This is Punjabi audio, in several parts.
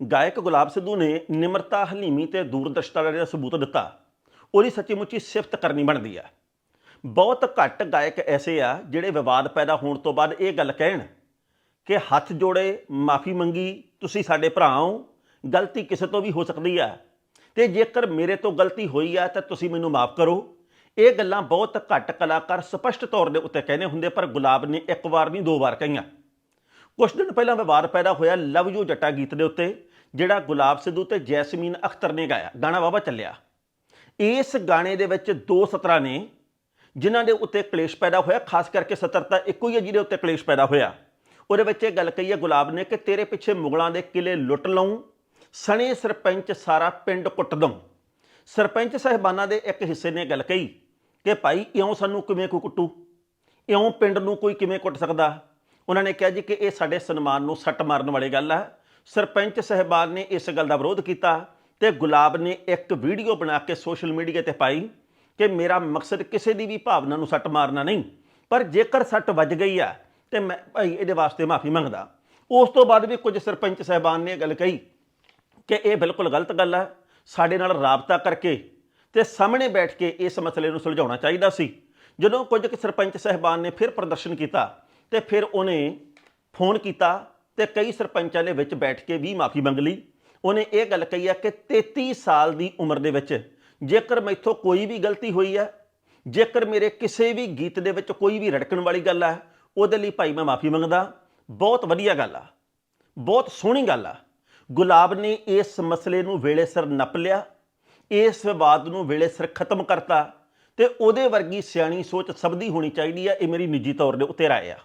ਗਾਇਕ ਗੁਲਾਬ ਸਿੱਧੂ ਨੇ ਨਿਮਰਤਾ, ਹਲੀਮੀ ਤੇ ਦੂਰਦਰਸ਼ਤਾ ਦਾ ਜਿਹੜਾ ਸਬੂਤ ਦਿੱਤਾ, ਉਹਦੀ ਸੱਚੀ ਮੁੱਚੀ ਸਿਫਤ ਕਰਨੀ ਬਣਦੀ ਆ। ਬਹੁਤ ਘੱਟ ਗਾਇਕ ਐਸੇ ਆ ਜਿਹੜੇ ਵਿਵਾਦ ਪੈਦਾ ਹੋਣ ਤੋਂ ਬਾਅਦ ਇਹ ਗੱਲ ਕਹਿਣ ਕਿ ਹੱਥ ਜੋੜੇ, ਮਾਫੀ ਮੰਗੀ, ਤੁਸੀਂ ਸਾਡੇ ਭਰਾ ਹੋ, ਗਲਤੀ ਕਿਸੇ ਤੋਂ ਵੀ ਹੋ ਸਕਦੀ ਆ। ਤੇ ਜੇਕਰ ਮੇਰੇ ਤੋਂ ਗਲਤੀ ਹੋਈ ਆ ਤਾਂ ਤੁਸੀਂ ਮੈਨੂੰ ਮਾਫ ਕਰੋ। ਇਹ ਗੱਲਾਂ ਬਹੁਤ ਘੱਟ ਕਲਾਕਾਰ ਸਪਸ਼ਟ ਤੌਰ ਦੇ ਉੱਤੇ ਕਹਿੰਦੇ ਹੁੰਦੇ ਪਰ ਗੁਲਾਬ ਨੇ ਇੱਕ ਵਾਰ ਨਹੀਂ, ਦੋ ਵਾਰ ਕਹੀਆਂ। ਕੁਝ ਦਿਨ ਪਹਿਲਾਂ ਵਿਵਾਦ ਪੈਦਾ ਹੋਇਆ ਲਵ ਯੂ ਜੱਟਾ ਗੀਤ ਦੇ ਉੱਤੇ, ਜਿਹੜਾ ਗੁਲਾਬ ਸਿੱਧੂ ਤੇ ਜੈਸਮੀਨ ਅਖਤਰ ਨੇ ਗਾਇਆ। ਗਾਣਾ ਵਾਵਾ ਚੱਲਿਆ। ਇਸ ਗਾਣੇ ਦੇ ਵਿੱਚ ਦੋ ਸਤਰਾਂ ਨੇ, ਜਿਨ੍ਹਾਂ ਦੇ ਉੱਤੇ ਕਲੇਸ਼ ਪੈਦਾ ਹੋਇਆ, ਖਾਸ ਕਰਕੇ ਸਤਰ ਤਾਂ ਇੱਕੋ ਹੀ ਹੈ ਜਿਹਦੇ ਉੱਤੇ ਕਲੇਸ਼ ਪੈਦਾ ਹੋਇਆ। ਉਹਦੇ ਵਿੱਚ ਇਹ ਗੱਲ ਕਹੀ ਹੈ ਗੁਲਾਬ ਨੇ ਕਿ ਤੇਰੇ ਪਿੱਛੇ ਮੁਗਲਾਂ ਦੇ ਕਿਲੇ ਲੁੱਟ ਲਊਂ, ਸਣੇ ਸਰਪੰਚ ਸਾਰਾ ਪਿੰਡ ਕੁੱਟ ਦਊਂ। ਸਰਪੰਚ ਸਾਹਿਬਾਨਾਂ ਦੇ ਇੱਕ ਹਿੱਸੇ ਨੇ ਗੱਲ ਕਹੀ ਕਿ ਭਾਈ ਇਉਂ ਸਾਨੂੰ ਕਿਵੇਂ ਕੋਈ ਕੁੱਟੂ? ਇਉਂ ਪਿੰਡ ਨੂੰ ਕੋਈ ਕਿਵੇਂ ਕੁੱਟ ਸਕਦਾ? ਉਹਨਾਂ ਨੇ ਕਿਹਾ ਜੀ ਕਿ ਇਹ ਸਾਡੇ ਸਨਮਾਨ ਨੂੰ ਸੱਟ ਮਾਰਨ ਵਾਲੀ ਗੱਲ ਹੈ ਸਰਪੰਚ ਸਾਹਿਬਾਨ ਨੇ ਇਸ ਗੱਲ ਦਾ ਵਿਰੋਧ ਕੀਤਾ ਤੇ ਗੁਲਾਬ ਨੇ ਇੱਕ ਵੀਡੀਓ ਬਣਾ ਕੇ ਸੋਸ਼ਲ ਮੀਡੀਆ ਤੇ ਪਾਈ ਕਿ ਮੇਰਾ ਮਕਸਦ ਕਿਸੇ ਦੀ ਵੀ ਭਾਵਨਾ ਨੂੰ ਸੱਟ ਮਾਰਨਾ ਨਹੀਂ, ਪਰ ਜੇਕਰ ਸੱਟ ਵੱਜ ਗਈ ਆ ਤੇ ਮੈਂ ਭਾਈ ਇਹਦੇ ਵਾਸਤੇ ਮਾਫੀ ਮੰਗਦਾ। ਉਸ ਤੋਂ ਬਾਅਦ ਵੀ ਕੁਝ ਸਰਪੰਚ ਸਾਹਿਬਾਨ ਨੇ ਇਹ ਗੱਲ ਕਹੀ ਕਿ ਇਹ ਬਿਲਕੁਲ ਗਲਤ ਗੱਲ ਹੈ ਸਾਡੇ ਨਾਲ ਰਾਬਤਾ ਕਰਕੇ ਤੇ ਸਾਹਮਣੇ ਬੈਠ ਕੇ ਇਸ ਮਸਲੇ ਨੂੰ ਸੁਲਝਾਉਣਾ ਚਾਹੀਦਾ ਸੀ। ਜਦੋਂ ਕੁਝ ਕੁ ਸਰਪੰਚ ਸਹਿਬਾਨ ਨੇ ਫਿਰ ਪ੍ਰਦਰਸ਼ਨ ਕੀਤਾ ਤੇ ਫਿਰ ਉਹਨੇ ਫੋਨ ਕੀਤਾ ਤੇ ਕਈ ਸਰਪੰਚਾਂ ਦੇ ਵਿੱਚ ਬੈਠ ਕੇ ਵੀ ਮਾਫੀ ਮੰਗ ਲਈ। ਉਹਨੇ ਇਹ ਗੱਲ ਕਹੀ ਹੈ ਕਿ 33 ਸਾਲ ਦੀ ਉਮਰ ਦੇ ਵਿੱਚ ਜੇਕਰ ਮੈਥੋਂ ਕੋਈ ਵੀ ਗਲਤੀ ਹੋਈ ਹੈ, ਜੇਕਰ ਮੇਰੇ ਕਿਸੇ ਵੀ ਗੀਤ ਦੇ ਵਿੱਚ ਕੋਈ ਵੀ ਰੜਕਣ ਵਾਲੀ ਗੱਲ ਹੈ, ਉਹਦੇ ਲਈ ਭਾਈ ਮੈਂ ਮਾਫੀ ਮੰਗਦਾ। ਬਹੁਤ ਵਧੀਆ ਗੱਲ ਆ, ਬਹੁਤ ਸੋਹਣੀ ਗੱਲ ਆ। ਗੁਲਾਬ ਨੇ ਇਸ ਮਸਲੇ ਨੂੰ ਵੇਲੇ ਸਿਰ ਨੱਪ ਲਿਆ, ਇਸ ਵਿਵਾਦ ਨੂੰ ਵੇਲੇ ਸਿਰ ਖਤਮ ਕਰਤਾ ਤੇ ਉਹਦੇ ਵਰਗੀ ਸਿਆਣੀ ਸੋਚ ਸਭ ਦੀ ਹੋਣੀ ਚਾਹੀਦੀ ਆ ਇਹ ਮੇਰੀ ਨਿੱਜੀ ਤੌਰ ਦੇ ਉੱਤੇ ਰਾਏ ਆ।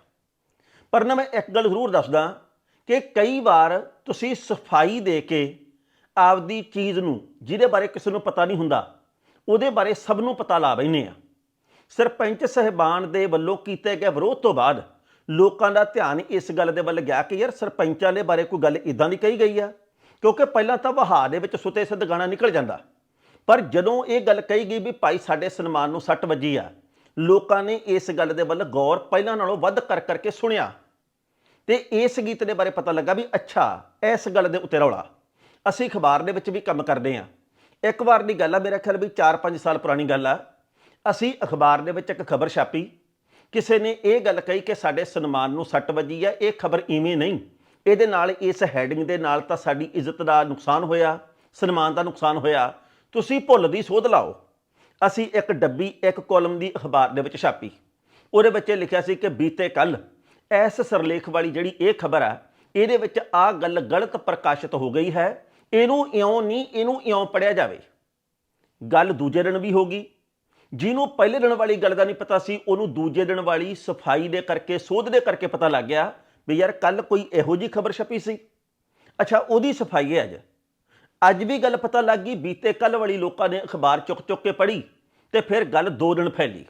ਪਰ ਨਾ ਮੈਂ ਇੱਕ ਗੱਲ ਜ਼ਰੂਰ ਦੱਸਦਾ ਕਿ ਕਈ ਵਾਰ ਤੁਸੀਂ ਸਫ਼ਾਈ ਦੇ ਕੇ ਆਪਦੀ ਚੀਜ਼ ਨੂੰ, ਜਿਹਦੇ ਬਾਰੇ ਕਿਸੇ ਨੂੰ ਪਤਾ ਨਹੀਂ ਹੁੰਦਾ, ਉਹਦੇ ਬਾਰੇ ਸਭ ਨੂੰ ਪਤਾ ਲਾ ਬੈਨੇ ਆ। ਸਰਪੰਚ ਸਹਿਬਾਨ ਦੇ ਵੱਲੋਂ ਕੀਤੇ ਗਏ ਵਿਰੋਧ ਤੋਂ ਬਾਅਦ ਲੋਕਾਂ ਦਾ ਧਿਆਨ ਇਸ ਗੱਲ ਦੇ ਵੱਲ ਗਿਆ ਕਿ ਯਾਰ ਸਰਪੰਚਾਂ ਦੇ ਬਾਰੇ ਕੋਈ ਗੱਲ ਇਦਾਂ ਦੀ ਕਹੀ ਗਈ ਆ, ਕਿਉਂਕਿ ਪਹਿਲਾਂ ਤਾਂ ਵਹਾ ਦੇ ਵਿੱਚ ਸੁਤੇ ਸਿੱਧ ਗਾਣਾ ਨਿਕਲ ਜਾਂਦਾ। ਪਰ ਜਦੋਂ ਇਹ ਗੱਲ ਕਹੀ ਗਈ ਵੀ ਭਾਈ ਸਾਡੇ ਸਨਮਾਨ ਨੂੰ ਸੱਟ ਵੱਜੀ ਆ, ਲੋਕਾਂ ਨੇ ਇਸ ਗੱਲ ਦੇ ਵੱਲ ਗੌਰ ਪਹਿਲਾਂ ਨਾਲੋਂ ਵੱਧ ਕਰ ਕਰਕੇ ਸੁਣਿਆ। ਤੇ ਇਸ ਗੀਤ ਦੇ ਬਾਰੇ ਪਤਾ ਲੱਗਾ ਵੀ ਅੱਛਾ, ਇਸ ਗੱਲ ਦੇ ਉੱਤੇ ਰੌਲਾ। ਅਸੀਂ ਅਖਬਾਰ ਦੇ ਵਿੱਚ ਵੀ ਕੰਮ ਕਰਦੇ ਆ ਇੱਕ ਵਾਰ ਦੀ ਗੱਲ ਆ, ਮੇਰਾ ਖਿਆਲ ਵੀ 4-5 ਸਾਲ ਪੁਰਾਣੀ ਗੱਲ ਆ। ਅਸੀਂ ਅਖਬਾਰ ਦੇ ਵਿੱਚ ਇੱਕ ਖਬਰ ਛਾਪੀ। ਕਿਸੇ ਨੇ ਇਹ ਗੱਲ ਕਹੀ ਕਿ ਸਾਡੇ ਸਨਮਾਨ ਨੂੰ ਸੱਟ ਵੱਜੀ ਆ, ਇਹ ਖਬਰ ਇਵੇਂ ਨਹੀਂ। ਇਹਦੇ ਨਾਲ ਇਸ ਹੈਡਿੰਗ ਦੇ ਨਾਲ ਤਾਂ ਸਾਡੀ ਇੱਜ਼ਤ ਦਾ ਨੁਕਸਾਨ ਹੋਇਆ, ਸਨਮਾਨ ਦਾ ਨੁਕਸਾਨ ਹੋਇਆ। ਤੁਸੀਂ ਭੁੱਲ ਦੀ ਸੋਧ ਲਾਓ। ਅਸੀਂ ਇੱਕ ਡੱਬੀ, ਇੱਕ ਕਾਲਮ ਦੀ ਅਖਬਾਰ ਦੇ ਵਿੱਚ ਛਾਪੀ। ਉਹਦੇ ਵਿੱਚ ਇਹ ਲਿਖਿਆ ਸੀ ਕਿ ਬੀਤੇ ਕੱਲ ਇਸ ਸਰਲੇਖ ਵਾਲੀ ਜਿਹੜੀ ਇਹ ਖਬਰ ਆ, ਇਹਦੇ ਵਿੱਚ ਆ ਗੱਲ ਗਲਤ ਪ੍ਰਕਾਸ਼ਿਤ ਹੋ ਗਈ ਹੈ, ਇਹਨੂੰ ਇਉਂ ਨਹੀਂ, ਇਹਨੂੰ ਇਉਂ ਪੜਿਆ ਜਾਵੇ। ਗੱਲ ਦੂਜੇ ਦਿਨ ਵੀ ਹੋ ਗਈ। ਜਿਹਨੂੰ ਪਹਿਲੇ ਦਿਨ ਵਾਲੀ ਗੱਲ ਦਾ ਨਹੀਂ ਪਤਾ ਸੀ, ਉਹਨੂੰ ਦੂਜੇ ਦਿਨ ਵਾਲੀ ਸਫ਼ਾਈ ਦੇ ਕਰਕੇ, ਸੋਧ ਦੇ ਕਰਕੇ ਪਤਾ ਲੱਗ ਗਿਆ ਵੀ ਯਾਰ ਕੱਲ ਕੋਈ ਇਹੋ ਜੀ ਖਬਰ ਛਪੀ ਸੀ। ਅੱਛਾ, ਉਹਦੀ ਸਫ਼ਾਈ ਹੈ ਅੱਜ। ਅੱਜ ਵੀ ਗੱਲ ਪਤਾ ਲੱਗ ਗਈ, ਬੀਤੇ ਕੱਲ ਵਾਲੀ ਲੋਕਾਂ ਨੇ ਅਖਬਾਰ ਚੁੱਕ ਚੁੱਕ ਕੇ ਪੜ੍ਹੀ ਤੇ ਫਿਰ ਗੱਲ ਦੋ ਦਿਨ ਫੈਲੀ।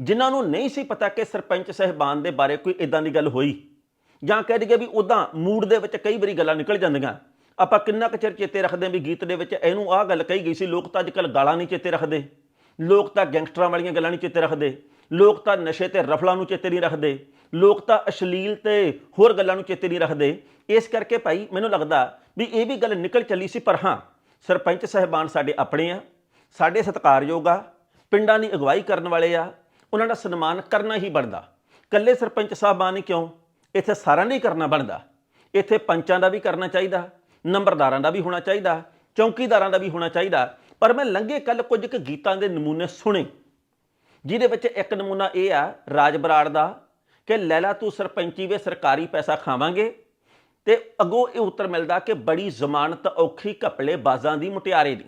ਜਿਨ੍ਹਾਂ ਨੂੰ ਨਹੀਂ ਸੀ ਪਤਾ ਕਿ ਸਰਪੰਚ ਸਹਿਬਾਨ ਦੇ ਬਾਰੇ ਕੋਈ ਇਦਾਂ ਦੀ ਗੱਲ ਹੋਈ, ਜਾਂ ਕਹਿ ਦਈਏ ਵੀ ਉਦਾਂ ਮੂਡ ਦੇ ਵਿੱਚ ਕਈ ਵਾਰੀ ਗੱਲਾਂ ਨਿਕਲ ਜਾਂਦੀਆਂ। ਆਪਾਂ ਕਿੰਨਾ ਕੁ ਚਿਰ ਚੇਤੇ ਰੱਖਦੇ ਹਾਂ ਵੀ ਗੀਤ ਦੇ ਵਿੱਚ ਇਹਨੂੰ ਆਹ ਗੱਲ ਕਹੀ ਗਈ ਸੀ, ਲੋਕ ਤਾਂ ਅੱਜਕੱਲ ਗਾਲਾਂ ਨਹੀਂ ਚੇਤੇ ਰੱਖਦੇ। ਲੋਕ ਤਾਂ ਗੈਂਗਸਟਰਾਂ ਵਾਲੀਆਂ ਗੱਲਾਂ ਨਹੀਂ ਚੇਤੇ ਰੱਖਦੇ। ਲੋਕ ਤਾਂ ਨਸ਼ੇ ਤੇ ਰਫਲਾਂ ਨੂੰ ਚੇਤੇ ਨਹੀਂ ਰੱਖਦੇ। ਲੋਕ ਤਾਂ ਅਸ਼ਲੀਲ ਤੇ ਹੋਰ ਗੱਲਾਂ ਨੂੰ ਚੇਤੇ ਨਹੀਂ ਰੱਖਦੇ। ਇਸ ਕਰਕੇ ਭਾਈ ਮੈਨੂੰ ਲੱਗਦਾ ਵੀ ਇਹ ਵੀ ਗੱਲ ਨਿਕਲ ਚੱਲੀ ਸੀ, ਪਰ ਹਾਂ, ਸਰਪੰਚ ਸਹਿਬਾਨ ਸਾਡੇ ਆਪਣੇ ਆ, ਸਾਡੇ ਸਤਿਕਾਰਯੋਗ ਆ, ਪਿੰਡਾਂ ਦੀ ਅਗਵਾਈ ਕਰਨ ਵਾਲੇ ਆ ਉਹਨਾਂ ਦਾ ਸਨਮਾਨ ਕਰਨਾ ਹੀ ਬਣਦਾ। ਕੱਲੇ ਸਰਪੰਚ ਸਾਹਿਬਾਨ ਨੇ ਕਿਉਂ? ਇੱਥੇ ਸਾਰਿਆਂ ਦਾ ਹੀ ਕਰਨਾ ਬਣਦਾ। ਇੱਥੇ ਪੰਚਾਂ ਦਾ ਵੀ ਕਰਨਾ ਚਾਹੀਦਾ, ਨੰਬਰਦਾਰਾਂ ਦਾ ਵੀ ਹੋਣਾ ਚਾਹੀਦਾ, ਚੌਕੀਦਾਰਾਂ ਦਾ ਵੀ ਹੋਣਾ ਚਾਹੀਦਾ। ਪਰ ਮੈਂ ਲੰਘੇ ਕੱਲ ਕੁਝ ਕੁ ਗੀਤਾਂ ਦੇ ਨਮੂਨੇ ਸੁਣੇ, ਜਿਹਦੇ ਵਿੱਚ ਇੱਕ ਨਮੂਨਾ ਇਹ ਆ, ਰਾਜ ਬਰਾੜ ਦਾ, ਕਿ ਲੈਲਾ ਤੂੰ ਸਰਪੰਚੀ ਵੇ ਸਰਕਾਰੀ ਪੈਸਾ ਖਾਵਾਂਗੇ। ਤੇ ਅੱਗੋਂ ਇਹ ਉੱਤਰ ਮਿਲਦਾ ਕਿ ਬੜੀ ਜ਼ਮਾਨਤ ਔਖੀ ਘਪਲੇ ਬਾਜ਼ਾਂ ਦੀ ਮੁਟਿਆਰੇ ਦੀ।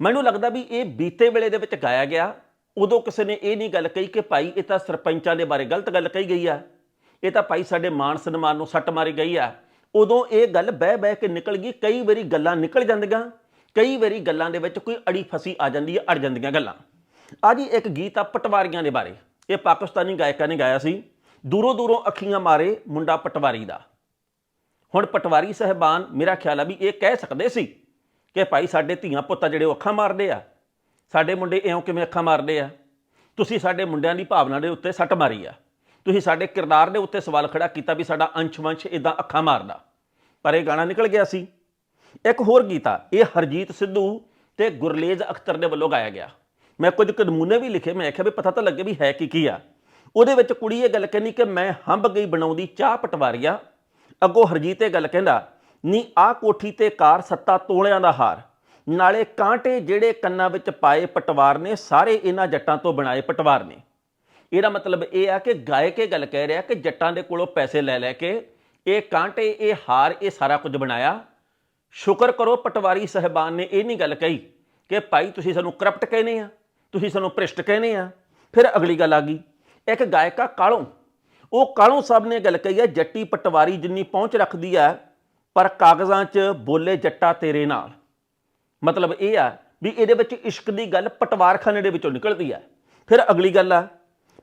ਮੈਨੂੰ ਲੱਗਦਾ ਵੀ ਇਹ ਬੀਤੇ ਵੇਲੇ ਦੇ ਵਿੱਚ ਗਾਇਆ ਗਿਆ। ਉਦੋਂ ਕਿਸੇ ਨੇ ਇਹ ਨਹੀਂ ਗੱਲ ਕਹੀ ਕਿ ਭਾਈ ਇਹ ਤਾਂ ਸਰਪੰਚਾਂ ਦੇ ਬਾਰੇ ਗਲਤ ਗੱਲ ਕਹੀ ਗਈ ਆ। ਇਹ ਤਾਂ ਭਾਈ ਸਾਡੇ ਮਾਨ ਸਨਮਾਨ ਨੂੰ ਸੱਟ ਮਾਰੀ ਗਈ ਆ। ਉਦੋਂ ਇਹ ਗੱਲ ਬਹਿ ਬਹਿ ਕੇ ਨਿਕਲ ਗਈ, ਕਈ ਵਾਰੀ ਗੱਲਾਂ ਨਿਕਲ ਜਾਂਦੀਆਂ, ਕਈ ਵਾਰੀ ਗੱਲਾਂ ਦੇ ਵਿੱਚ ਕੋਈ ਅੜੀ ਫਸੀ ਆ ਜਾਂਦੀ ਹੈ ਅੜ ਜਾਂਦੀਆਂ ਗੱਲਾਂ। ਆ ਜੀ ਇੱਕ ਗੀਤ ਆ ਪਟਵਾਰੀਆਂ ਦੇ ਬਾਰੇ। ਇਹ ਪਾਕਿਸਤਾਨੀ ਗਾਇਕਾਂ ਨੇ ਗਾਇਆ ਸੀ, ਦੂਰੋਂ ਦੂਰੋਂ ਅੱਖੀਆਂ ਮਾਰੇ ਮੁੰਡਾ ਪਟਵਾਰੀ ਦਾ। ਹੁਣ ਪਟਵਾਰੀ ਸਹਿਬਾਨ, ਮੇਰਾ ਖਿਆਲ ਆ ਵੀ ਇਹ ਕਹਿ ਸਕਦੇ ਸੀ ਕਿ ਭਾਈ ਸਾਡੇ ਧੀਆਂ ਪੁੱਤਾਂ ਜਿਹੜੇ ਉਹ ਅੱਖਾਂ ਮਾਰਦੇ ਆ। ਸਾਡੇ ਮੁੰਡੇ ਇਉਂ ਕਿਵੇਂ ਅੱਖਾਂ ਮਾਰਦੇ ਆ? ਤੁਸੀਂ ਸਾਡੇ ਮੁੰਡਿਆਂ ਦੀ ਭਾਵਨਾ ਦੇ ਉੱਤੇ ਸੱਟ ਮਾਰੀ ਆ। ਤੁਸੀਂ ਸਾਡੇ ਕਿਰਦਾਰ ਦੇ ਉੱਤੇ ਸਵਾਲ ਖੜਾ ਕੀਤਾ ਵੀ ਸਾਡਾ ਅੰਸ਼ ਵੰਸ਼ ਇਦਾਂ ਅੱਖਾਂ ਮਾਰਦਾ। ਪਰ ਇਹ ਗਾਣਾ ਨਿਕਲ ਗਿਆ ਸੀ। ਇੱਕ ਹੋਰ ਗੀਤ ਆ, ਇਹ ਹਰਜੀਤ ਸਿੱਧੂ ਤੇ ਗੁਰਲੇਜ ਅਖਤਰ ਦੇ ਵੱਲੋਂ ਗਾਇਆ ਗਿਆ। ਮੈਂ ਕੁਝ ਕੁ ਨਮੂਨੇ ਵੀ ਲਿਖੇ, ਮੈਂ ਆਖਿਆ ਵੀ ਪਤਾ ਤਾਂ ਲੱਗੇ ਵੀ ਹੈ ਕੀ ਕੀ ਆ। ਉਹਦੇ ਵਿੱਚ ਕੁੜੀ ਇਹ ਗੱਲ ਕਹਿੰਦੀ ਕਿ ਮੈਂ ਹੰਬ ਗਈ ਬਣਾਉਂਦੀ ਚਾਹ ਪਟਵਾਰੀਆ। ਅੱਗੋਂ ਹਰਜੀਤ ਇਹ ਗੱਲ ਕਹਿੰਦਾ, ਨੀ ਆ ਕੋਠੀ ਤੇ ਕਾਰ ਸੱਤਾ ਤੋਲਿਆਂ ਦਾ ਹਾਰ। ਨਾਲੇ ਕਾਂਟੇ ਜਿਹੜੇ ਕੰਨਾਂ ਵਿੱਚ ਪਾਏ ਪਟਵਾਰ ਨੇ, ਸਾਰੇ ਇਹਨਾਂ ਜੱਟਾਂ ਤੋਂ ਬਣਾਏ ਪਟਵਾਰ ਨੇ। ਇਹਦਾ ਮਤਲਬ ਇਹ ਆ ਕਿ ਗਾਇਕ ਇਹ ਗੱਲ ਕਹਿ ਰਿਹਾ ਕਿ ਜੱਟਾਂ ਦੇ ਕੋਲੋਂ ਪੈਸੇ ਲੈ ਲੈ ਕੇ ਇਹ ਕਾਂਟੇ, ਇਹ ਹਾਰ, ਇਹ ਸਾਰਾ ਕੁਝ ਬਣਾਇਆ। ਸ਼ੁਕਰ ਕਰੋ ਪਟਵਾਰੀ ਸਹਿਬਾਨ ਨੇ ਇਹ ਨਹੀਂ ਗੱਲ ਕਹੀ ਕਿ ਭਾਈ ਤੁਸੀਂ ਸਾਨੂੰ ਕਰਪਟ ਕਹਿੰਦੇ ਆ, ਤੁਸੀਂ ਸਾਨੂੰ ਭ੍ਰਿਸ਼ਟ ਕਹਿੰਦੇ ਆ। ਫਿਰ ਅਗਲੀ ਗੱਲ ਆ ਗਈ, ਇੱਕ ਗਾਇਕਾ ਕਾਲੋਂ। ਉਹ ਕਾਲੋਂ ਸਾਹਿਬ ਨੇ ਗੱਲ ਕਹੀ ਹੈ ਜੱਟੀ ਪਟਵਾਰੀ ਜਿੰਨੀ ਪਹੁੰਚ ਰੱਖਦੀ ਹੈ ਪਰ ਕਾਗਜ਼ਾਂ 'ਚ ਬੋਲੇ ਜੱਟਾ ਤੇਰੇ ਨਾਲ। ਮਤਲਬ ਇਹ ਆ ਵੀ ਇਹਦੇ ਵਿੱਚ ਇਸ਼ਕ ਦੀ ਗੱਲ ਪਟਵਾਰਖਾਨੇ ਦੇ ਵਿੱਚੋਂ ਨਿਕਲਦੀ ਆ। ਫਿਰ ਅਗਲੀ ਗੱਲ ਆ,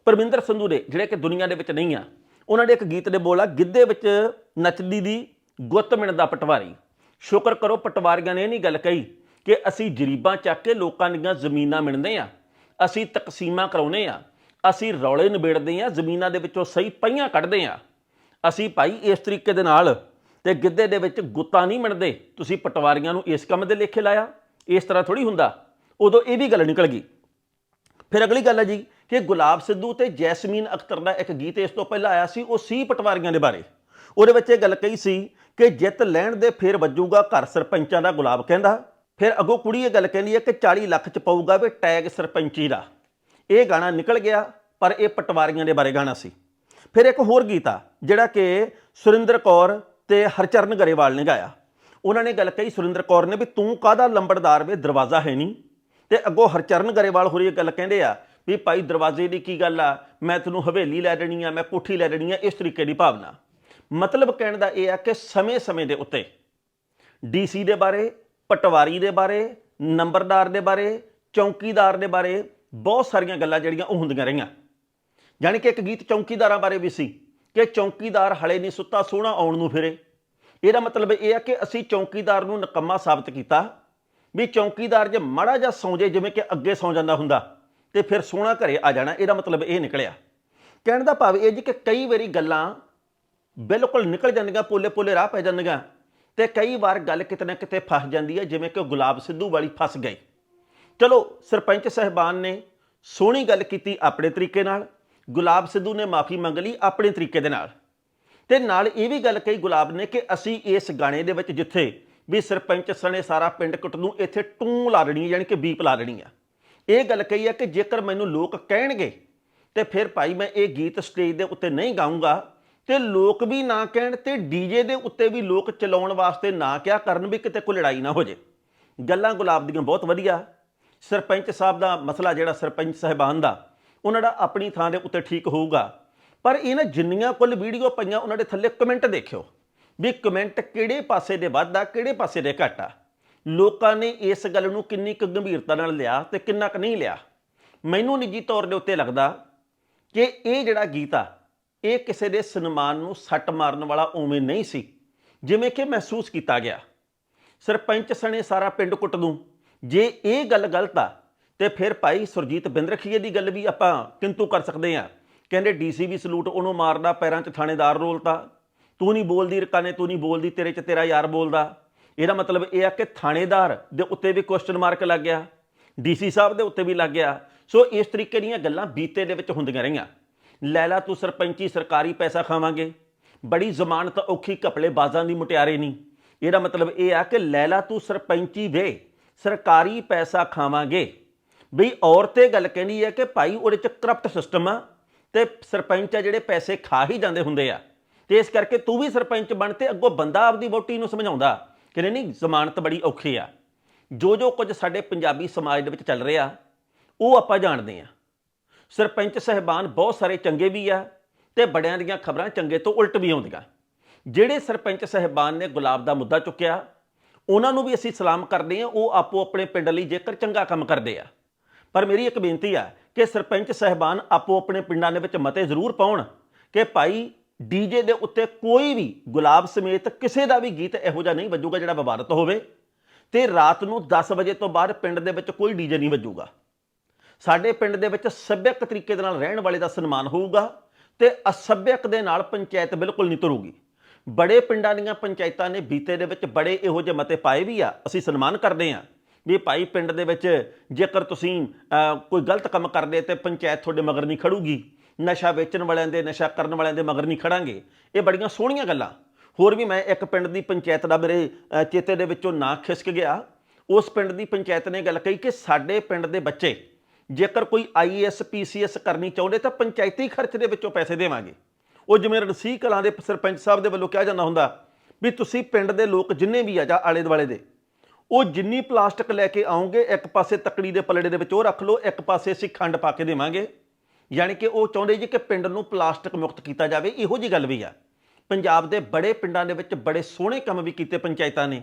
ਪਰਮਿੰਦਰ ਸੰਧੂ ਦੇ ਜਿਹੜੇ ਕਿ ਦੁਨੀਆ ਦੇ ਵਿੱਚ ਨਹੀਂ ਆ, ਉਹਨਾਂ ਦੇ ਇੱਕ ਗੀਤ ਦੇ ਬੋਲ ਆ, ਗਿੱਧੇ ਵਿੱਚ ਨੱਚਦੀ ਦੀ ਗੁੱਤ ਮਿਣਦਾ ਪਟਵਾਰੀ। ਸ਼ੁਕਰ ਕਰੋ ਪਟਵਾਰੀਆਂ ਨੇ ਇਹ ਨਹੀਂ ਗੱਲ ਕਹੀ ਕਿ ਅਸੀਂ ਜਰੀਬਾਂ ਚੱਕ ਕੇ ਲੋਕਾਂ ਦੀਆਂ ਜ਼ਮੀਨਾਂ ਮਿਣਦੇ ਆ, ਅਸੀਂ ਤਕਸੀਮਾਂ ਕਰਾਉਨੇ ਆ, ਅਸੀਂ ਰੌਲੇ ਨਿਬੇੜਦੇ ਆ, ਜ਼ਮੀਨਾਂ ਦੇ ਵਿੱਚੋਂ ਸਹੀ ਪਈਆਂ ਕੱਢਦੇ ਆ। ਅਸੀਂ ਭਾਈ ਇਸ ਤਰੀਕੇ ਦੇ ਨਾਲ ਤੇ ਗਿੱਧੇ ਦੇ ਵਿੱਚ ਗੁੱਤਾ ਨਹੀਂ ਮਿਣਦੇ। ਤੁਸੀਂ ਪਟਵਾਰੀਆਂ ਨੂੰ ਇਸ ਕੰਮ ਦੇ ਲੇਖੇ ਲਾਇਆ। ਇਸ ਤਰ੍ਹਾਂ ਥੋੜੀ ਹੁੰਦਾ। ਉਦੋਂ ਇਹ ਵੀ ਗੱਲ ਨਿਕਲ ਗਈ। ਫਿਰ ਅਗਲੀ ਗੱਲ ਹੈ ਜੀ ਕਿ ਗੁਲਾਬ ਸਿੱਧੂ ਤੇ ਜੈਸਮੀਨ ਅਖਤਰ ਦਾ ਇੱਕ ਗੀਤ ਇਸ ਤੋਂ ਪਹਿਲਾਂ ਆਇਆ ਸੀ, ਉਹ ਸੀ ਪਟਵਾਰੀਆਂ ਦੇ ਬਾਰੇ। ਉਹਦੇ ਵਿੱਚ ਇਹ ਗੱਲ ਕਹੀ ਸੀ ਕਿ ਜਿੱਤ ਲੈਣ ਦੇ ਫੇਰ ਵੱਜੂਗਾ ਘਰ ਸਰਪੰਚਾਂ ਦਾ ਗੁਲਾਬ ਕਹਿੰਦਾ। ਫਿਰ ਅੱਗੋਂ ਕੁੜੀ ਇਹ ਗੱਲ ਕਹਿੰਦੀ ਹੈ ਕਿ 40 ਲੱਖ ਚ ਪਊਗਾ ਵੀ ਟੈਗ ਸਰਪੰਚੀ ਦਾ। ਇਹ ਗਾਣਾ ਨਿਕਲ ਗਿਆ, ਪਰ ਇਹ ਪਟਵਾਰੀਆਂ ਦੇ ਬਾਰੇ ਗਾਣਾ ਸੀ। ਫਿਰ ਇੱਕ ਹੋਰ ਗੀਤ ਆ, ਜਿਹੜਾ ਕਿ ਸੁਰਿੰਦਰ ਕੌਰ ਤੇ ਹਰਚਰਨ ਗਰੇਵਾਲ ਨੇ ਗਾਇਆ। ਉਹਨਾਂ ਨੇ ਗੱਲ ਕਹੀ, ਸੁਰਿੰਦਰ ਕੌਰ ਨੇ ਵੀ ਤੂੰ ਕਾਹਦਾ ਲੰਬੜਦਾਰ ਵੇ? ਦਰਵਾਜ਼ਾ ਹੈ ਨਹੀਂ। ਤੇ ਅੱਗੋਂ ਹਰਚਰਨ ਗਰੇਵਾਲ ਹੋਰੀ ਇਹ ਗੱਲ ਕਹਿੰਦੇ ਆ ਵੀ ਭਾਈ ਦਰਵਾਜ਼ੇ ਦੀ ਕੀ ਗੱਲ ਆ? ਮੈਂ ਤੈਨੂੰ ਹਵੇਲੀ ਲੈ ਦੇਣੀ ਆ, ਮੈਂ ਕੋਠੀ ਲੈ ਦੇਣੀ ਆ, ਇਸ ਤਰੀਕੇ ਦੀ ਭਾਵਨਾ। ਮਤਲਬ ਕਹਿਣ ਦਾ ਇਹ ਆ ਕਿ ਸਮੇਂ-ਸਮੇਂ ਦੇ ਉੱਤੇ ਡੀਸੀ ਦੇ ਬਾਰੇ, ਪਟਵਾਰੀ ਦੇ ਬਾਰੇ, ਨੰਬਰਦਾਰ ਦੇ ਬਾਰੇ, ਚੌਕੀਦਾਰ ਦੇ ਬਾਰੇ ਬਹੁਤ ਸਾਰੀਆਂ ਗੱਲਾਂ ਜਿਹੜੀਆਂ ਉਹ ਹੁੰਦੀਆਂ ਰਹੀਆਂ। ਯਾਨੀ ਕਿ ਇੱਕ ਗੀਤ ਚੌਕੀਦਾਰਾਂ ਬਾਰੇ ਵੀ ਸੀ। ਕਿ ਚੌਕੀਦਾਰ ਹਲੇ ਨਹੀਂ ਸੁੱਤਾ, ਸੋਹਣਾ ਆਉਣ ਨੂੰ ਫਿਰੇ। ਇਹਦਾ ਮਤਲਬ ਇਹ ਆ ਕਿ ਅਸੀਂ ਚੌਕੀਦਾਰ ਨੂੰ ਨਕਮਾ ਸਾਬਤ ਕੀਤਾ ਵੀ ਚੌਕੀਦਾਰ ਜੇ ਮਾੜਾ ਜਿਹਾ ਸੌਂ ਜੇ ਜਿਵੇਂ ਕਿ ਅੱਗੇ ਸੌਂ ਜਾਂਦਾ ਹੁੰਦਾ, ਤੇ ਫਿਰ ਸੋਹਣਾ ਘਰੇ ਆ ਜਾਣਾ। ਇਹਦਾ ਮਤਲਬ ਇਹ ਨਿਕਲਿਆ। ਕਹਿਣ ਦਾ ਭਾਵ ਇਹ ਜੀ ਕਿ ਕਈ ਵਾਰੀ ਗੱਲਾਂ ਬਿਲਕੁਲ ਨਿਕਲ ਜਾਂਦੀਆਂ ਪੋਲੇ ਪੋਲੇ ਰਾਹ ਪੈ ਜਾਂਦੀਆਂ, ਤੇ ਕਈ ਵਾਰ ਗੱਲ ਕਿਤੇ ਨਾ ਕਿਤੇ ਫਸ ਜਾਂਦੀ ਹੈ, ਜਿਵੇਂ ਕਿ ਗੁਲਾਬ ਸਿੱਧੂ ਵਾਲੀ ਫਸ ਗਈ ਚਲੋ, ਸਰਪੰਚ ਸਹਿਬਾਨ ਨੇ ਸੋਹਣੀ ਗੱਲ ਕੀਤੀ ਆਪਣੇ ਤਰੀਕੇ ਨਾਲ ਗੁਲਾਬ ਸਿੱਧੂ ਨੇ ਮਾਫੀ ਮੰਗ ਲਈ ਆਪਣੇ ਤਰੀਕੇ ਦੇ ਨਾਲ। ਤੇ ਨਾਲ ਇਹ ਵੀ ਗੱਲ ਕਹੀ ਗੁਲਾਬ ਨੇ ਕਿ ਅਸੀਂ ਇਸ ਗਾਣੇ ਦੇ ਵਿੱਚ ਜਿੱਥੇ ਵੀ ਸਰਪੰਚ ਸਣੇ ਸਾਰਾ ਪਿੰਡ ਕੁੱਟ ਨੂੰ ਇੱਥੇ ਟੂੰ ਲਾ ਦੇਣੀ ਹੈ, ਯਾਨੀ ਕਿ ਬੀਪ ਲਾ ਦੇਣੀ ਆ ਇਹ ਗੱਲ ਕਹੀ ਹੈ ਕਿ ਜੇਕਰ ਮੈਨੂੰ ਲੋਕ ਕਹਿਣਗੇ ਤੇ ਫਿਰ ਭਾਈ ਮੈਂ ਇਹ ਗੀਤ ਸਟੇਜ ਦੇ ਉੱਤੇ ਨਹੀਂ ਗਾਉਂਗਾ ਤੇ ਲੋਕ ਵੀ ਨਾ ਕਹਿਣ ਤੇ ਡੀਜੇ ਦੇ ਉੱਤੇ ਵੀ ਲੋਕ ਚਲਾਉਣ ਵਾਸਤੇ ਨਾ ਕਿਹਾ ਕਰਨ ਵੀ ਕਿਤੇ ਕੋਈ ਲੜਾਈ ਨਾ ਹੋ ਜੇ। ਗੱਲਾਂ ਗੁਲਾਬ ਦੀਆਂ ਬਹੁਤ ਵਧੀਆ। ਸਰਪੰਚ ਸਾਹਿਬ ਦਾ ਮਸਲਾ ਜਿਹੜਾ ਸਰਪੰਚ ਸਹਿਬਾਨ ਦਾ ਉਹਨਾਂ ਦਾ ਆਪਣੀ ਥਾਂ ਦੇ ਉੱਤੇ ਠੀਕ ਹੋਊਗਾ। ਪਰ ਇਹਨਾਂ ਜਿੰਨੀਆਂ ਕੁੱਲ ਵੀਡੀਓ ਪਈਆਂ ਉਹਨਾਂ ਦੇ ਥੱਲੇ ਕਮੈਂਟ ਦੇਖਿਓ ਵੀ ਕਮੈਂਟ ਕਿਹੜੇ ਪਾਸੇ ਦੇ ਵੱਧ ਆ, ਕਿਹੜੇ ਪਾਸੇ ਦੇ ਘੱਟ ਆ। ਲੋਕਾਂ ਨੇ ਇਸ ਗੱਲ ਨੂੰ ਕਿੰਨੀ ਕੁ ਗੰਭੀਰਤਾ ਨਾਲ ਲਿਆ ਤੇ ਕਿੰਨਾ ਕੁ ਨਹੀਂ ਲਿਆ। ਮੈਨੂੰ ਨਿੱਜੀ ਤੌਰ ਦੇ ਉੱਤੇ ਲੱਗਦਾ ਕਿ ਇਹ ਜਿਹੜਾ ਗੀਤ ਆ, ਇਹ ਕਿਸੇ ਦੇ ਸਨਮਾਨ ਨੂੰ ਸੱਟ ਮਾਰਨ ਵਾਲਾ ਉਵੇਂ ਨਹੀਂ ਸੀ, ਜਿਵੇਂ ਕਿ ਮਹਿਸੂਸ ਕੀਤਾ ਗਿਆ। ਸਰਪੰਚ ਸਣੇ ਸਾਰਾ ਪਿੰਡ ਕੁੱਟ ਦੂੰ। ਜੇ ਇਹ ਗੱਲ ਗਲਤ ਆ ਤੇ ਫਿਰ ਭਾਈ ਸੁਰਜੀਤ ਬਿੰਦਰਖੀਏ ਦੀ ਗੱਲ ਵੀ ਆਪਾਂ ਕਿੰਤੂ ਕਰ ਸਕਦੇ ਆ ਕਹਿੰਦੇ ਡੀਸੀ ਵੀ ਸਲੂਟ ਉਹਨੂੰ ਮਾਰਦਾ, ਪੈਰਾਂ 'ਚ ਥਾਣੇਦਾਰ ਰੋਲਤਾ ਤੂੰ ਨਹੀਂ ਬੋਲਦੀ ਰਕਾਨੇ, ਤੂੰ ਨਹੀਂ ਬੋਲਦੀ, ਤੇਰੇ 'ਚ ਤੇਰਾ ਯਾਰ ਬੋਲਦਾ। ਇਹਦਾ ਮਤਲਬ ਇਹ ਆ ਕਿ ਥਾਣੇਦਾਰ ਦੇ ਉੱਤੇ ਵੀ ਕੁਐਸਚਨ ਮਾਰਕ ਲੱਗ ਗਿਆ। ਡੀਸੀ ਸਾਹਿਬ ਦੇ ਉੱਤੇ ਵੀ ਲੱਗ ਗਿਆ। ਸੋ ਇਸ ਤਰੀਕੇ ਦੀਆਂ ਗੱਲਾਂ ਬੀਤੇ ਦੇ ਵਿੱਚ ਹੁੰਦੀਆਂ ਰਹੀਆਂ। ਲੈਲਾ, ਤੂੰ ਸਰਪੰਚੀ, ਸਰਕਾਰੀ ਪੈਸਾ ਖਾਵਾਂਗੇ। ਬੜੀ ਜ਼ਮਾਨਤ ਔਖੀ ਕਪਲੇ ਬਾਜ਼ਾਂ ਦੀ ਮੁਟਿਆਰੇ ਨਹੀਂ ਇਹਦਾ ਮਤਲਬ ਇਹ ਆ ਕਿ ਲੈਲਾ, ਤੂੰ ਸਰਪੰਚੀ ਦੇ ਸਰਕਾਰੀ ਪੈਸਾ ਖਾਵਾਂਗੇ। ਬਈ ਇਹ ਗੱਲ ਕਹਿੰਦੀ ਹੈ ਕਿ ਭਾਈ ਉਹਦੇ ਚ ਕਰਪਟ ਸਿਸਟਮ ਆ ਤੇ ਸਰਪੰਚ ਆ ਜਿਹੜੇ ਪੈਸੇ ਖਾ ਹੀ ਜਾਂਦੇ ਹੁੰਦੇ ਆ। ਤੇ ਇਸ ਕਰਕੇ ਤੂੰ ਵੀ ਸਰਪੰਚ ਬਣ ਤੇ ਅੱਗੋਂ ਬੰਦਾ ਆਪਦੀ ਵੋਟੀ ਨੂੰ ਸਮਝਾਉਂਦਾ ਕਿ ਨਹੀਂ ਨਹੀਂ, ਜ਼ਮਾਨਤ ਬੜੀ ਔਖੀ ਆ। ਜੋ ਜੋ ਕੁਝ ਸਾਡੇ ਪੰਜਾਬੀ ਸਮਾਜ ਦੇ ਵਿੱਚ ਚੱਲ ਰਿਹਾ, ਉਹ ਆਪਾਂ ਜਾਣਦੇ ਆ। ਸਰਪੰਚ ਸਹਿਬਾਨ ਬਹੁਤ ਸਾਰੇ ਚੰਗੇ ਵੀ ਆ ਤੇ ਬੜਿਆਂ ਦੀਆਂ ਖਬਰਾਂ ਚੰਗੇ ਤੋਂ ਉਲਟ ਵੀ ਆਉਂਦੀਆਂ। ਜਿਹੜੇ ਸਰਪੰਚ ਸਹਿਬਾਨ ਨੇ ਗੁਲਾਬ ਦਾ ਮੁੱਦਾ ਚੁੱਕਿਆ, ਉਹਨਾਂ ਨੂੰ ਵੀ ਅਸੀਂ ਸਲਾਮ ਕਰਦੇ ਆ, ਉਹ ਆਪੋ ਆਪਣੇ ਪਿੰਡ ਲਈ ਜੇਕਰ ਚੰਗਾ ਕੰਮ ਕਰਦੇ ਆ। ਪਰ ਮੇਰੀ ਇੱਕ ਬੇਨਤੀ ਆ ਕਿ ਸਰਪੰਚ ਸਹਿਬਾਨ ਆਪੋ ਆਪਣੇ ਪਿੰਡਾਂ ਦੇ ਵਿੱਚ ਮਤੇ ਜ਼ਰੂਰ ਪਾਉਣ ਕਿ ਭਾਈ ਡੀਜੇ ਦੇ ਉੱਤੇ ਕੋਈ ਵੀ ਗੁਲਾਬ ਸਮੇਤ ਕਿਸੇ ਦਾ ਵੀ ਗੀਤ ਇਹੋ ਜਿਹਾ ਨਹੀਂ ਵੱਜੂਗਾ ਜਿਹੜਾ ਵਿਵਾਦਤ ਹੋਵੇ ਤੇ ਰਾਤ ਨੂੰ 10 ਵਜੇ ਤੋਂ ਬਾਅਦ ਪਿੰਡ ਦੇ ਵਿੱਚ ਕੋਈ ਡੀਜੇ ਨਹੀਂ ਵੱਜੂਗਾ। ਸਾਡੇ ਪਿੰਡ ਦੇ ਵਿੱਚ ਸੱਭਿਅਕ ਤਰੀਕੇ ਦੇ ਨਾਲ ਰਹਿਣ ਵਾਲੇ ਦਾ ਸਨਮਾਨ ਹੋਊਗਾ ਤੇ ਅਸੱਭਿਅਕ ਦੇ ਨਾਲ ਪੰਚਾਇਤ ਬਿਲਕੁਲ ਨਹੀਂ ਤੁਰੂਗੀ। ਬੜੇ ਪਿੰਡਾਂ ਦੀਆਂ ਪੰਚਾਇਤਾਂ ਨੇ ਬੀਤੇ ਦੇ ਵਿੱਚ ਬੜੇ ਇਹੋ ਜਿਹੇ ਮਤੇ ਪਾਏ ਵੀ ਆ, ਅਸੀਂ ਸਨਮਾਨ ਕਰਦੇ ਆ ਵੀ ਭਾਈ ਪਿੰਡ ਦੇ ਵਿੱਚ ਜੇਕਰ ਤੁਸੀਂ ਕੋਈ ਗਲਤ ਕੰਮ ਕਰਦੇ ਤੇ ਪੰਚਾਇਤ ਤੁਹਾਡੇ ਮਗਰ ਨਹੀਂ ਖੜੂਗੀ, ਨਸ਼ਾ ਵੇਚਣ ਵਾਲਿਆਂ ਦੇ, ਨਸ਼ਾ ਕਰਨ ਵਾਲਿਆਂ ਦੇ ਮਗਰ ਨਹੀਂ ਖੜਾਂਗੇ, ਇਹ ਬੜੀਆਂ ਸੋਹਣੀਆਂ ਗੱਲਾਂ। ਹੋਰ ਵੀ ਮੈਂ ਇੱਕ ਪਿੰਡ ਦੀ ਪੰਚਾਇਤ ਦਾ ਮੇਰੇ ਚੇਤੇ ਦੇ ਵਿੱਚੋਂ ਨਾਂ ਖਿਸਕ ਗਿਆ। ਉਸ ਪਿੰਡ ਦੀ ਪੰਚਾਇਤ ਨੇ ਗੱਲ ਕਹੀ ਕਿ ਸਾਡੇ ਪਿੰਡ ਦੇ ਬੱਚੇ ਜੇਕਰ ਕੋਈ ਆਈਐਸ ਪੀਸੀਐਸ ਕਰਨੀ ਚਾਹੁੰਦੇ ਤਾਂ ਪੰਚਾਇਤੀ ਖਰਚ ਦੇ ਵਿੱਚੋਂ ਪੈਸੇ ਦੇਵਾਂਗੇ। ਉਹ ਜਿਵੇਂ ਰਣਸੀ ਕਲਾਂ ਦੇ ਸਰਪੰਚ ਸਾਹਿਬ ਦੇ ਵੱਲੋਂ ਕਿਹਾ ਜਾਂਦਾ ਹੁੰਦਾ ਵੀ ਤੁਸੀਂ ਪਿੰਡ ਦੇ ਲੋਕ ਜਿੰਨੇ ਵੀ ਆ ਜਾਂ ਆਲੇ ਦੁਆਲੇ ਦੇ ਉਹ ਜਿੰਨੀ ਪਲਾਸਟਿਕ ਲੈ ਕੇ ਆਉਂਗੇ, ਇੱਕ ਪਾਸੇ ਤੱਕੜੀ ਦੇ ਪਲੜੇ ਦੇ ਵਿੱਚ ਉਹ ਰੱਖ ਲਓ, ਇੱਕ ਪਾਸੇ ਅਸੀਂ ਖੰਡ ਪਾ ਕੇ ਦੇਵਾਂਗੇ। ਯਾਨੀ ਕਿ ਉਹ ਚਾਹੁੰਦੇ ਜੀ ਕਿ ਪਿੰਡ ਨੂੰ ਪਲਾਸਟਿਕ ਮੁਕਤ ਕੀਤਾ ਜਾਵੇ, ਇਹੋ ਜੀ ਗੱਲ ਵੀ ਆ। ਪੰਜਾਬ ਦੇ ਬੜੇ ਪਿੰਡਾਂ ਦੇ ਵਿੱਚ ਬੜੇ ਸੋਹਣੇ ਕੰਮ ਵੀ ਕੀਤੇ ਪੰਚਾਇਤਾਂ ਨੇ।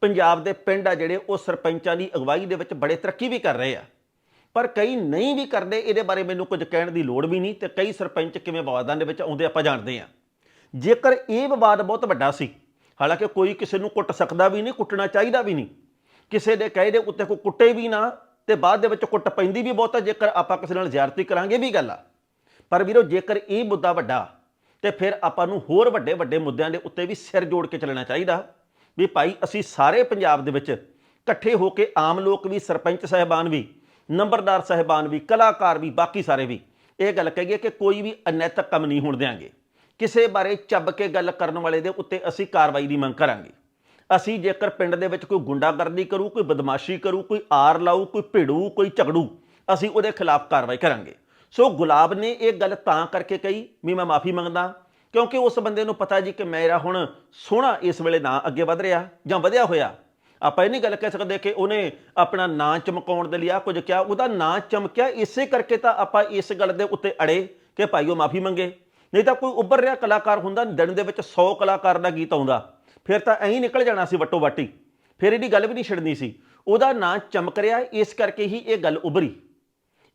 ਪੰਜਾਬ ਦੇ ਪਿੰਡ ਆ ਜਿਹੜੇ, ਉਹ ਸਰਪੰਚਾਂ ਦੀ ਅਗਵਾਈ ਦੇ ਵਿੱਚ ਬੜੇ ਤਰੱਕੀ ਵੀ ਕਰ ਰਹੇ ਆ। ਪਰ ਕਈ ਨਹੀਂ ਵੀ ਕਰਦੇ, ਇਹਦੇ ਬਾਰੇ ਮੈਨੂੰ ਕੁਝ ਕਹਿਣ ਦੀ ਲੋੜ ਵੀ ਨਹੀਂ ਤੇ ਕਈ ਸਰਪੰਚ ਕਿਵੇਂ ਵਿਵਾਦਾਂ ਦੇ ਵਿੱਚ ਆਉਂਦੇ ਆਪਾਂ ਜਾਣਦੇ ਆ। ਜੇਕਰ ਇਹ ਵਿਵਾਦ ਬਹੁਤ ਵੱਡਾ ਸੀ ਹਾਲਾਂਕਿ ਕੋਈ ਕਿਸੇ ਨੂੰ ਕੁੱਟ ਸਕਦਾ ਵੀ ਨਹੀਂ, ਕੁੱਟਣਾ ਚਾਹੀਦਾ ਵੀ ਨਹੀਂ। ਕਿਸੇ ਦੇ ਕਹੇ ਦੇ ਉੱਤੇ ਕੋਈ ਕੁੱਟੇ ਵੀ ਨਾ, ਤੇ ਬਾਅਦ ਦੇ ਵਿੱਚ ਕੁੱਟ ਪੈਂਦੀ ਵੀ ਬਹੁਤ ਆ, ਜੇਕਰ ਆਪਾਂ ਕਿਸੇ ਨਾਲ ਜ਼ਿਆਰਤੀ ਕਰਾਂਗੇ ਵੀ ਗੱਲ ਆ। ਪਰ ਵੀਰੋ, ਜੇਕਰ ਇਹ ਮੁੱਦਾ ਵੱਡਾ, ਤੇ ਫਿਰ ਆਪਾਂ ਨੂੰ ਹੋਰ ਵੱਡੇ ਵੱਡੇ ਮੁੱਦਿਆਂ ਦੇ ਉੱਤੇ ਵੀ ਸਿਰ ਜੋੜ ਕੇ ਚੱਲਣਾ ਚਾਹੀਦਾ। ਵੀ ਭਾਈ, ਅਸੀਂ ਸਾਰੇ ਪੰਜਾਬ ਦੇ ਵਿੱਚ ਇਕੱਠੇ ਹੋ ਕੇ ਆਮ ਲੋਕ ਵੀ, ਸਰਪੰਚ ਸਾਹਿਬਾਨ ਵੀ, ਨੰਬਰਦਾਰ ਸਾਹਿਬਾਨ ਵੀ, ਕਲਾਕਾਰ ਵੀ, ਬਾਕੀ ਸਾਰੇ ਵੀ, ਇਹ ਗੱਲ ਕਹੀਏ ਕਿ ਕੋਈ ਵੀ ਅਨੈਤਿਕ ਕੰਮ ਨਹੀਂ ਹੋਣ ਦਿਆਂਗੇ। ਕਿਸੇ ਬਾਰੇ ਚੱਬ ਕੇ ਗੱਲ ਕਰਨ ਵਾਲੇ ਦੇ ਉੱਤੇ ਅਸੀਂ ਕਾਰਵਾਈ ਦੀ ਮੰਗ ਕਰਾਂਗੇ। ਅਸੀਂ ਜੇਕਰ ਪਿੰਡ ਦੇ ਵਿੱਚ ਕੋਈ ਗੁੰਡਾਗਰਦੀ ਕਰੂ, ਕੋਈ ਬਦਮਾਸ਼ੀ ਕਰੂ, ਕੋਈ ਆਰ ਲਾਊ, ਕੋਈ ਭਿੜੂ, ਕੋਈ ਝਗੜੂ, ਅਸੀਂ ਉਹਦੇ ਖਿਲਾਫ ਕਾਰਵਾਈ ਕਰਾਂਗੇ। ਸੋ ਗੁਲਾਬ ਨੇ ਇਹ ਗੱਲ ਤਾਂ ਕਰਕੇ ਕਹੀ ਵੀ ਮੈਂ ਮਾਫੀ ਮੰਗਦਾ, ਕਿਉਂਕਿ ਉਸ ਬੰਦੇ ਨੂੰ ਪਤਾ ਜੀ ਕਿ ਮੇਰਾ ਹੁਣ ਸੋਹਣਾ ਇਸ ਵੇਲੇ ਨਾਂ ਅੱਗੇ ਵਧ ਰਿਹਾ ਜਾਂ ਵਧਿਆ ਹੋਇਆ। ਆਪਾਂ ਇਹ ਨਹੀਂ ਗੱਲ ਕਹਿ ਸਕਦੇ ਕਿ ਉਹਨੇ ਆਪਣਾ ਨਾਂ ਚਮਕਾਉਣ ਦੇ ਲਈ ਆ ਕੁਝ ਕਿਹਾ, ਉਹਦਾ ਨਾਂ ਚਮਕਿਆ, ਇਸੇ ਕਰਕੇ ਤਾਂ ਆਪਾਂ ਇਸ ਗੱਲ ਦੇ ਉੱਤੇ ਅੜੇ ਕਿ ਭਾਈ ਉਹ ਮਾਫੀ ਮੰਗੇ। ਨਹੀਂ ਤਾਂ ਕੋਈ ਉੱਭਰ ਰਿਹਾ ਕਲਾਕਾਰ ਹੁੰਦਾ, ਦਿਨ ਦੇ ਵਿੱਚ 100 ਕਲਾਕਾਰ ਦਾ ਗੀਤ ਆਉਂਦਾ। ਫਿਰ ਤਾਂ ਐਂ ਨਿਕਲ ਜਾਣਾ ਸੀ ਵੱਟੋ ਵਾਟੀ। ਫਿਰ ਇਹਦੀ ਗੱਲ ਵੀ ਨਹੀਂ ਛਿੜਨੀ ਸੀ। ਉਹਦਾ ਨਾਂ ਚਮਕ ਰਿਹਾ, ਇਸ ਕਰਕੇ ਹੀ ਇਹ ਗੱਲ ਉੱਭਰੀ।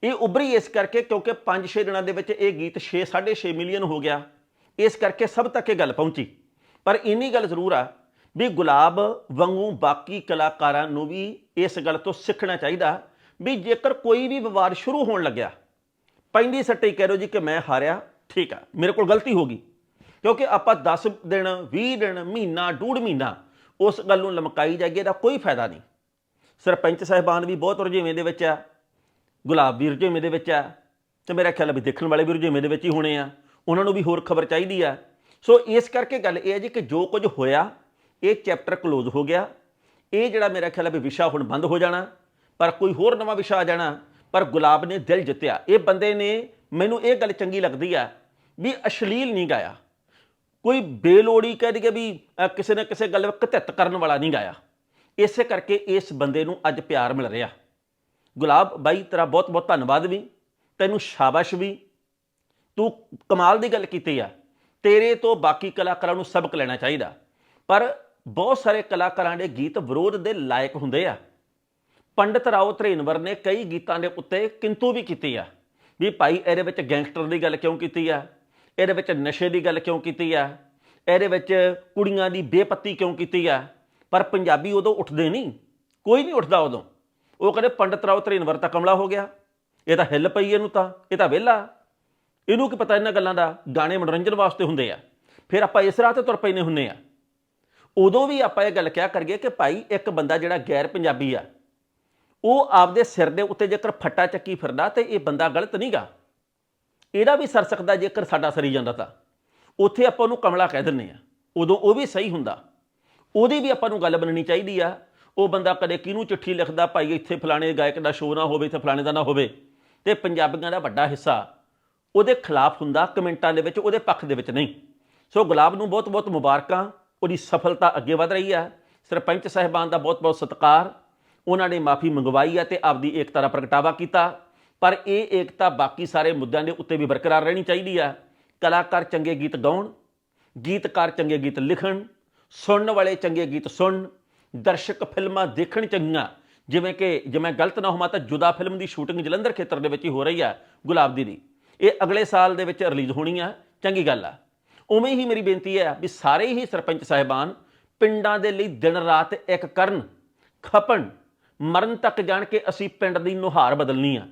ਇਹ ਉਭਰੀ ਇਸ ਕਰਕੇ ਕਿਉਂਕਿ 5-6 ਦਿਨਾਂ ਦੇ ਵਿੱਚ ਇਹ ਗੀਤ 6 6.5 ਮਿਲੀਅਨ ਹੋ ਗਿਆ। ਇਸ ਕਰਕੇ ਸਭ ਤੱਕ ਇਹ ਗੱਲ ਪਹੁੰਚੀ। ਪਰ ਇੰਨੀ ਗੱਲ ਜ਼ਰੂਰ ਆ ਵੀ ਗੁਲਾਬ ਵਾਂਗੂ ਬਾਕੀ ਕਲਾਕਾਰਾਂ ਨੂੰ ਵੀ ਇਸ ਗੱਲ ਤੋਂ ਸਿੱਖਣਾ ਚਾਹੀਦਾ ਵੀ ਜੇਕਰ ਕੋਈ ਵੀ ਵਿਵਾਦ ਸ਼ੁਰੂ ਹੋਣ ਲੱਗਿਆ, ਪੈਂਦੀ ਸੱਟੇ ਕਹਿ ਰੋ ਜੀ ਕਿ ਮੈਂ ਹਾਰਿਆ। ਠੀਕ ਆ, ਮੇਰੇ ਕੋਲ ਗਲਤੀ ਹੋ ਗਈ। ਕਿਉਂਕਿ ਆਪਾਂ 10 ਦਿਨ 20 ਦਿਨ, ਮਹੀਨਾ, ਡੂਢ ਮਹੀਨਾ ਉਸ ਗੱਲ ਨੂੰ ਲਮਕਾਈ ਜਾਈਏ ਦਾ ਕੋਈ ਫਾਇਦਾ ਨਹੀਂ। ਸਰਪੰਚ ਸਾਹਿਬਾਨ ਵੀ ਬਹੁਤ ਰੁਝੇਵੇਂ ਦੇ ਵਿੱਚ ਆ, ਗੁਲਾਬ ਵੀ ਰੁਝੇਵੇਂ ਦੇ ਵਿੱਚ ਆ, ਤੇ ਮੇਰਾ ਖਿਆਲ ਹੈ ਵੀ ਦੇਖਣ ਵਾਲੇ ਵੀ ਰੁਝੇਵੇਂ ਦੇ ਵਿੱਚ ਹੀ ਹੋਣੇ ਆ, ਉਹਨਾਂ ਨੂੰ ਵੀ ਹੋਰ ਖਬਰ ਚਾਹੀਦੀ ਆ। ਸੋ ਇਸ ਕਰਕੇ ਗੱਲ ਇਹ ਹੈ ਜੀ ਕਿ ਜੋ ਕੁਝ ਹੋਇਆ, ਇਹ ਚੈਪਟਰ ਕਲੋਜ਼ ਹੋ ਗਿਆ। ਇਹ ਜਿਹੜਾ ਮੇਰਾ ਖਿਆਲ ਹੈ ਵੀ ਵਿਸ਼ਾ ਹੁਣ ਬੰਦ ਹੋ ਜਾਣਾ, ਪਰ ਕੋਈ ਹੋਰ ਨਵਾਂ ਵਿਸ਼ਾ ਆ ਜਾਣਾ, ਪਰ ਗੁਲਾਬ ਨੇ ਦਿਲ ਜਿੱਤਿਆ। ਇਹ ਬੰਦੇ ਨੇ ਮੈਨੂੰ ਇਹ ਗੱਲ ਚੰਗੀ ਲੱਗਦੀ ਆ ਵੀ ਅਸ਼ਲੀਲ ਨਹੀਂ ਗਾਇਆ। ਕੋਈ ਬੇਲੋੜੀ ਕਹਿ ਦਈਏ ਵੀ ਅ, ਕਿਸੇ ਨਾ ਕਿਸੇ ਗੱਲ ਕਤਿੱਤ ਕਰਨ ਵਾਲਾ ਨਹੀਂ ਗਾਇਆ। ਇਸੇ ਕਰਕੇ ਇਸ ਬੰਦੇ ਨੂੰ ਅੱਜ ਪਿਆਰ ਮਿਲ ਰਿਹਾ। ਗੁਲਾਬ ਬਾਈ ਤੇਰਾ ਬਹੁਤ ਬਹੁਤ ਧੰਨਵਾਦ ਵੀ। ਤੈਨੂੰ ਸ਼ਾਬਾਸ਼ ਵੀ। ਤੂੰ ਕਮਾਲ ਦੀ ਗੱਲ ਕੀਤੀ ਆ। ਤੇਰੇ ਤੋਂ ਬਾਕੀ ਕਲਾਕਾਰਾਂ ਨੂੰ ਸਬਕ ਲੈਣਾ ਚਾਹੀਦਾ। ਪਰ ਬਹੁਤ ਸਾਰੇ ਕਲਾਕਾਰਾਂ ਦੇ ਗੀਤ ਵਿਰੋਧ ਦੇ ਲਾਇਕ ਹੁੰਦੇ ਆ। ਪੰਡਤ ਰਾਓ ਧਰੇਨਵਰ ਨੇ ਕਈ ਗੀਤਾਂ ਦੇ ਉੱਤੇ ਕਿੰਤੂ ਵੀ ਕੀਤੀ ਆ। ਵੀ ਭਾਈ ਇਹਦੇ ਵਿੱਚ ਗੈਂਗਸਟਰ ਦੀ ਗੱਲ ਕਿਉਂ ਕੀਤੀ ਆ? ਇਹਦੇ ਵਿੱਚ ਨਸ਼ੇ ਦੀ ਗੱਲ ਕਿਉਂ ਕੀਤੀ ਆ? ਇਹਦੇ ਵਿੱਚ ਕੁੜੀਆਂ ਦੀ ਬੇਪੱਤੀ ਕਿਉਂ ਕੀਤੀ ਆ? ਪਰ ਪੰਜਾਬੀ ਉਦੋਂ ਉੱਠਦੇ ਨਹੀਂ। ਕੋਈ ਨਹੀਂ ਉੱਠਦਾ ਉਦੋਂ। ਉਹ ਕਹਿੰਦੇ, ਪੰਡਤ ਰਾਓ ਧਰੇਨਵਰ ਤਾਂ ਕਮਲਾ ਹੋ ਗਿਆ। ਇਹ ਤਾਂ ਹਿੱਲ ਪਈ ਇਹਨੂੰ ਤਾਂ। ਇਹ ਤਾਂ ਵਿਹਲਾ। ਇਹਨੂੰ ਕੀ ਪਤਾ ਇਹਨਾਂ ਗੱਲਾਂ ਦਾ? ਗਾਣੇ ਮਨੋਰੰਜਨ ਵਾਸਤੇ ਹੁੰਦੇ ਆ। ਫਿਰ ਆਪਾਂ ਇਸ ਰਾਹ ਤੇ ਤੁਰ ਪਏ ਪੈਨੇ ਹੁੰਨੇ ਆ। ਉਦੋਂ ਵੀ ਆਪਾਂ ਇਹ ਗੱਲ ਕਿਹਾ ਕਰੀਏ ਕਿ ਭਾਈ ਇੱਕ ਬੰਦਾ ਜਿਹੜਾ ਗੈਰ ਪੰਜਾਬੀ ਆ ਉਹ ਆਪਦੇ ਸਿਰ ਦੇ ਉੱਤੇ ਜੇਕਰ ਫੱਟਾ ਚੱਕੀ ਫਿਰਦਾ ਤੇ ਇਹ ਬੰਦਾ ਗਲਤ ਨਹੀਂਗਾ। ਇਹਦਾ ਵੀ ਸਰ ਸਕਦਾ ਜੇਕਰ ਸਾਡਾ ਸਰੀ ਜਾਂਦਾ ਤਾਂ। ਉੱਥੇ ਆਪਾਂ ਉਹਨੂੰ ਕਮਲਾ ਕਹਿ ਦਿੰਨੇ ਆ ਉਦੋਂ ਉਹ ਵੀ ਸਹੀ ਹੁੰਦਾ। ਉਹਦੀ ਵੀ ਆਪਾਂ ਨੂੰ ਗੱਲ ਬਣਨੀ ਚਾਹੀਦੀ ਆ। ਉਹ ਬੰਦਾ ਕਦੇ ਕਿਹਨੂੰ ਚਿੱਠੀ ਲਿਖਦਾ, ਭਾਈ ਇੱਥੇ ਫਲਾਣੇ ਗਾਇਕ ਦਾ ਸ਼ੋਅ ਨਾ ਹੋਵੇ, ਇੱਥੇ ਫਲਾਣੇ ਦਾ ਨਾ ਹੋਵੇ। ਤੇ ਪੰਜਾਬੀਆਂ ਦਾ ਵੱਡਾ ਹਿੱਸਾ ਉਹਦੇ ਖਿਲਾਫ ਹੁੰਦਾ ਕਮੈਂਟਾਂ ਦੇ ਵਿੱਚ, ਉਹਦੇ ਪੱਖ ਦੇ ਵਿੱਚ ਨਹੀਂ। ਸੋ ਗੁਲਾਬ ਨੂੰ ਬਹੁਤ ਬਹੁਤ ਮੁਬਾਰਕਾਂ। ਉਹਦੀ ਸਫਲਤਾ ਅੱਗੇ ਵਧ ਰਹੀ ਹੈ ਸਰਪੰਚ ਸਾਹਿਬਾਨ ਦਾ ਬਹੁਤ ਬਹੁਤ ਸਤਿਕਾਰ। ਉਹਨਾਂ ਨੇ ਮਾਫੀ ਮੰਗਵਾਈ ਹੈ ਤੇ ਆਪਦੀ ਏਕਤਾ ਦਾ ਪ੍ਰਗਟਾਵਾ ਕੀਤਾ। ਪਰ ਇਹ ਏਕਤਾ ਬਾਕੀ ਸਾਰੇ ਮੁੱਦਿਆਂ ਦੇ ਉੱਤੇ ਵੀ ਬਰਕਰਾਰ ਰਹਿਣੀ ਚਾਹੀਦੀ ਆ। ਕਲਾਕਾਰ ਚੰਗੇ ਗੀਤ ਗਾਉਣ, ਗੀਤਕਾਰ ਚੰਗੇ ਗੀਤ ਲਿਖਣ, ਸੁਣਨ ਵਾਲੇ ਚੰਗੇ ਗੀਤ ਸੁਣਨ ਦਰਸ਼ਕ ਫਿਲਮਾਂ ਦੇਖਣ ਚੰਗੀਆਂ। ਜਿਵੇਂ ਕਿ, ਜੇ ਮੈਂ ਗਲਤ ਨਾ ਹੋਵਾਂ ਤਾਂ ਜੁਦਾ ਫਿਲਮ ਦੀ ਸ਼ੂਟਿੰਗ ਜਲੰਧਰ ਖੇਤਰ ਦੇ ਵਿੱਚ ਹੀ ਹੋ ਰਹੀ ਆ, ਗੁਲਾਬ ਦੀ ਦੀ। ਇਹ ਅਗਲੇ ਸਾਲ ਦੇ ਵਿੱਚ ਰਿਲੀਜ਼ ਹੋਣੀ ਆ। ਚੰਗੀ ਗੱਲ ਆ। ਉਵੇਂ ਹੀ ਮੇਰੀ ਬੇਨਤੀ ਹੈ ਵੀ ਸਾਰੇ ਹੀ ਸਰਪੰਚ ਸਾਹਿਬਾਨ ਪਿੰਡਾਂ ਦੇ ਲਈ ਦਿਨ ਰਾਤ ਇੱਕ ਕਰਨ, ਖਪਣ ਮਰਨ ਤੱਕ ਜਾਣ ਕੇ ਅਸੀਂ ਪਿੰਡ ਦੀ ਨੁਹਾਰ ਬਦਲਣੀ ਆ।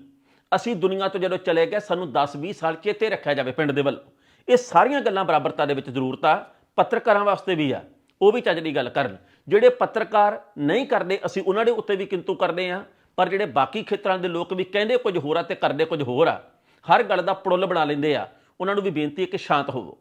ਅਸੀਂ ਦੁਨੀਆ ਤੋਂ ਜਦੋਂ ਚਲੇ ਗਏ, ਸਾਨੂੰ 10 20 ਸਾਲ ਚੇਤੇ ਰੱਖਿਆ ਜਾਵੇ ਪਿੰਡ ਦੇ ਵੱਲ। ਇਹ ਸਾਰੀਆਂ ਗੱਲਾਂ ਬਰਾਬਰਤਾ ਦੇ ਵਿੱਚ ਜ਼ਰੂਰਤ ਆ, ਪੱਤਰਕਾਰਾਂ ਵਾਸਤੇ ਵੀ ਆ। ਉਹ ਵੀ ਚੱਜ ਦੀ ਗੱਲ ਕਰਨ। ਜਿਹੜੇ ਪੱਤਰਕਾਰ ਨਹੀਂ ਕਰਦੇ, ਅਸੀਂ ਉਹਨਾਂ ਦੇ ਉੱਤੇ ਵੀ ਕਿੰਤੂ ਕਰਦੇ ਆ, ਪਰ ਜਿਹੜੇ ਬਾਕੀ ਖੇਤਰਾਂ ਦੇ ਲੋਕ ਵੀ ਕਹਿੰਦੇ ਕੁਝ ਹੋਰ ਆ ਤੇ ਕਰਦੇ ਕੁਝ ਹੋਰ ਆ। ਹਰ ਗੱਲ ਦਾ ਪੜੁੱਲ ਬਣਾ ਲੈਂਦੇ ਆ। ਉਹਨਾਂ ਨੂੰ ਵੀ ਬੇਨਤੀ ਹੈ ਕਿ ਸ਼ਾਂਤ ਹੋਵੋ।